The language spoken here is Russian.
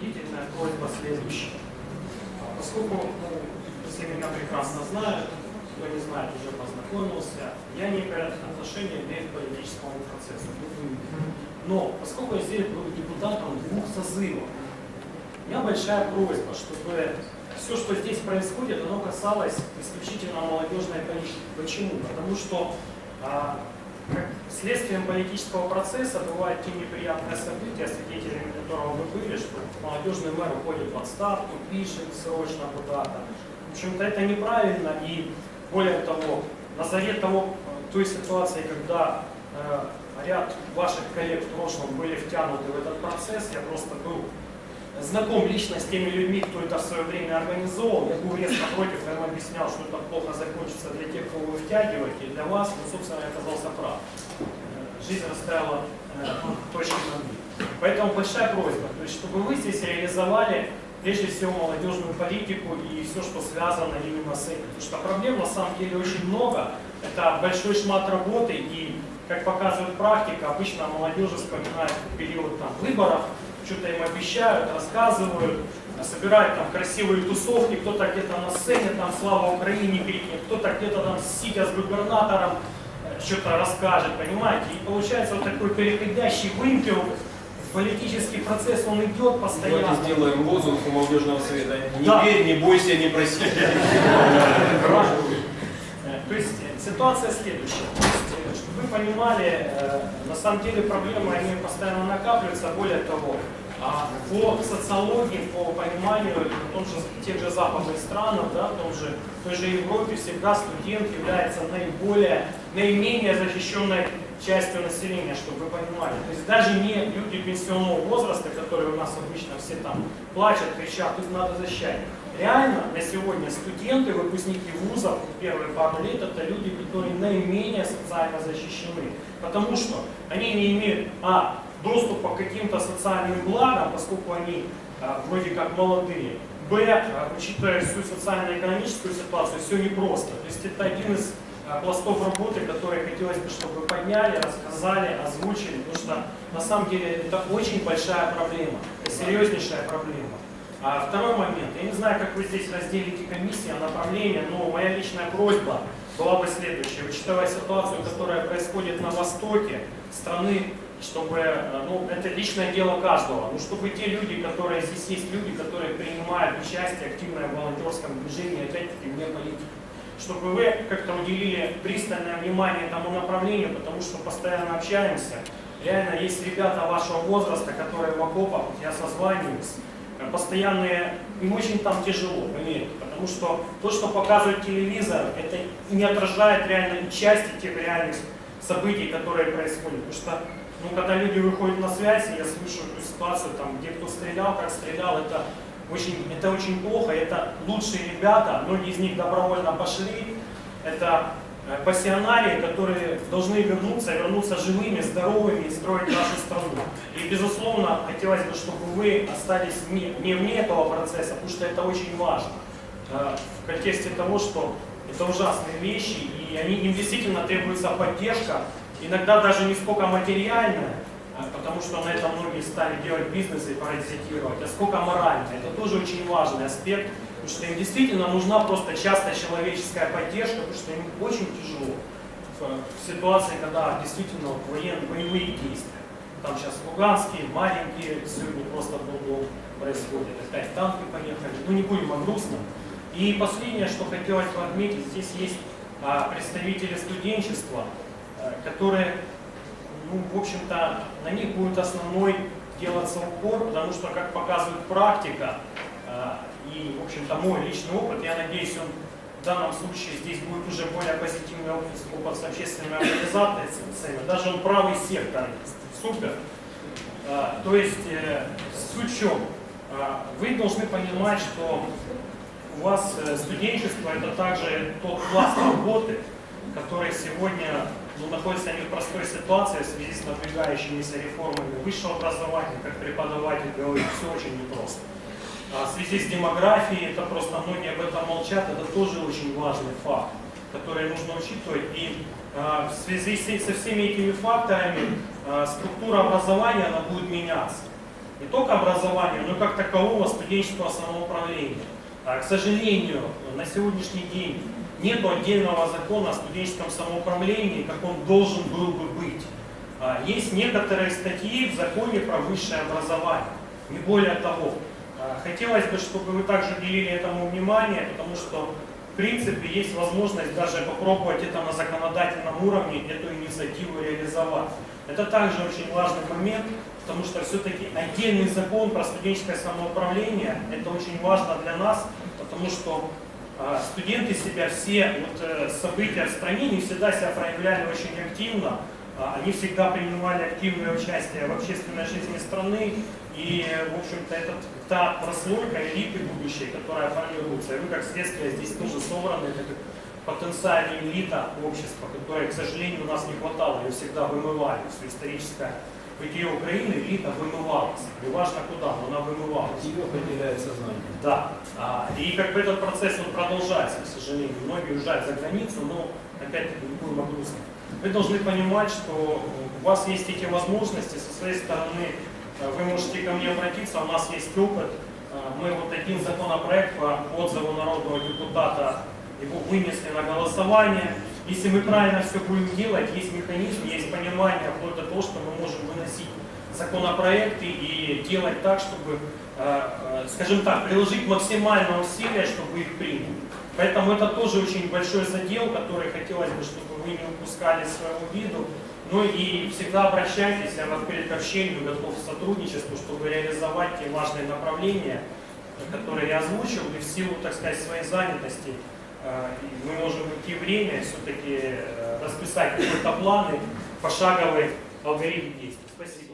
Длительная просьба следующая. А Поскольку, ну, все меня прекрасно знают, кто не знает, уже познакомился, я некое отношение имею к политическому процессу. ну. Но поскольку я здесь был депутатом двух созывов, у меня большая просьба, чтобы все, что здесь происходит, оно касалось исключительно молодежной политики. Почему? Потому что а, следствием политического процесса бывают те неприятные события, свидетелями которого вы были, что молодежный мэр уходит в отставку, пишет срочно куда-то. В общем-то, это неправильно, и более того, на заре того, э, той ситуации, когда э, ряд ваших коллег в прошлом были втянуты в этот процесс, я просто был знаком лично с теми людьми, кто это в свое время организовал. Я был резко против, им объяснял, что это плохо закончится для тех, кого вы втягиваете, и для вас, ну, собственно, я оказался прав. Э, Жизнь расставила э, точки над «и». Поэтому большая просьба, то есть, чтобы вы здесь реализовали прежде всего молодежную политику и все, что связано именно с этим. Потому что проблем на самом деле очень много. Это большой шмат работы и, как показывает практика, обычно молодежи вспоминают период там, выборов, что-то им обещают, рассказывают, собирают там красивые тусовки, кто-то где-то на сцене там «Слава Украине» крикнет, кто-то где-то там сидя с губернатором э, что-то расскажет, понимаете? И получается вот такой переходящий вымпел, политический процесс, он идет постоянно. Давайте сделаем лозунг у молодежного совета. Не Да. верь, не бойся, не проси. Э, То есть э, ситуация следующая. Вы понимали, э, на самом деле проблемы они постоянно накапливаются. Более того, а, по социологии, по пониманию, в том же, тех же западных странах, да, в том же, в той же Европе всегда студент является наиболее, наименее защищенной частью населения, чтобы вы понимали. То есть даже не люди пенсионного возраста, которые у нас обычно все там плачут, кричат, тут надо защищать. Реально на сегодня студенты, выпускники вузов первые пару лет, это люди, которые наименее социально защищены. Потому что они не имеют, а, доступа к каким-то социальным благам, поскольку они а, вроде как молодые. Б, а, учитывая всю социально-экономическую ситуацию, все непросто. То есть это один из пластов работы, которые хотелось бы, чтобы вы подняли, рассказали, озвучили, потому что на самом деле это очень большая проблема, серьезнейшая проблема. А второй момент, я не знаю, как вы здесь разделите комиссии, направления, но моя личная просьба была бы следующая, учитывая ситуацию, которая происходит на востоке страны, чтобы, э, ну, это личное дело каждого, но чтобы те люди, которые здесь есть люди, которые принимают участие активное в волонтерском движении, опять-таки не политики, чтобы вы как-то уделили пристальное внимание этому направлению, потому что постоянно общаемся. Реально есть ребята вашего возраста, которые в окопах, я созваниваюсь, постоянные, им очень там тяжело, поверьте, потому что то, что показывает телевизор, это не отражает реально части тех реальных событий, которые происходят. Потому что ну, когда люди выходят на связь, и я слышу эту ситуацию, там, где кто стрелял, как стрелял, это очень, это очень плохо, это лучшие ребята, многие из них добровольно пошли, это э, пассионарии, которые должны вернуться, вернуться живыми, здоровыми и строить нашу страну. И, безусловно, хотелось бы, чтобы вы остались не, не вне этого процесса, потому что это очень важно. Э, В контексте того, что это ужасные вещи, и они, им действительно требуется поддержка, иногда даже не сколько материальная, потому что на этом многие стали делать бизнес и паразитировать, а сколько морально. Это тоже очень важный аспект, потому что им действительно нужна просто часто человеческая поддержка, потому что им очень тяжело в, ситуации, когда действительно воен, боевые действия. Там сейчас луганские, маленькие, сегодня просто был происходит. Опять танки поехали. Ну не будем о грустном. И последнее, что хотелось бы отметить, здесь есть а, представители студенчества, а, которые, ну, в общем-то, на них будет основной делаться упор, потому что, как показывает практика, а, и, в общем-то, мой личный опыт, я надеюсь, он в данном случае здесь будет уже более позитивный опыт, опыт с общественными организациями, даже он правый сектор, супер. А, То есть, э, суть в Вы должны понимать, что у вас э, студенчество это также тот пласт работы, который сегодня ну, находится в непростой ситуации в связи с надвигающимися реформами высшего образования, как преподаватель говорит, все очень непросто. А в связи с демографией, это просто многие об этом молчат, это тоже очень важный факт, который нужно учитывать. И а, в связи со всеми этими факторами а, структура образования она будет меняться. не только образования, но и как такового студенческого самоуправления. А, К сожалению, на сегодняшний день нет отдельного закона о студенческом самоуправлении, как он должен был бы быть. А, Есть некоторые статьи в законе про высшее образование, не более того. А, Хотелось бы, чтобы вы также уделили этому внимание, потому что в принципе есть возможность даже попробовать это на законодательном уровне, эту инициативу реализовать. Это также очень важный момент, потому что все-таки отдельный закон про студенческое самоуправление, это очень важно для нас, потому что студенты себя все, вот, э, события в стране не всегда себя проявляли очень активно, А, они всегда принимали активное участие в общественной жизни страны, и, в общем-то, это та прослойка элиты будущей, которая формируется. И вы, как следствие, здесь тоже собраны, это как потенциальная элита общества, которой, к сожалению, у нас не хватало, ее всегда вымывали, все историческое бытие Украины элита вымывалась. Неважно куда, но она вымывалась. Ее определяет сознание. Да, а, и как бы этот процесс он продолжается, к сожалению. Многие уезжают за границу, но опять-таки о грустном. Вы должны понимать, что у вас есть эти возможности, со своей стороны э, вы можете ко мне обратиться, у нас есть опыт. Э, Мы вот один законопроект по отзыву народного депутата его вынесли на голосование. Если мы правильно все будем делать, есть механизм, есть понимание, вплоть до того, что мы можем выносить законопроекты и делать так, чтобы, э, э, скажем так, приложить максимальное усилие, чтобы их приняли. Поэтому это тоже очень большой задел, который хотелось бы, чтобы вы не упускали своего виду. Ну и всегда обращайтесь, я открыт к общению, готов к сотрудничеству, чтобы реализовать те важные направления, которые я озвучил, и в силу, так сказать, своей занятости мы можем найти время все-таки расписать какие-то планы, пошаговый алгоритм действий. Спасибо.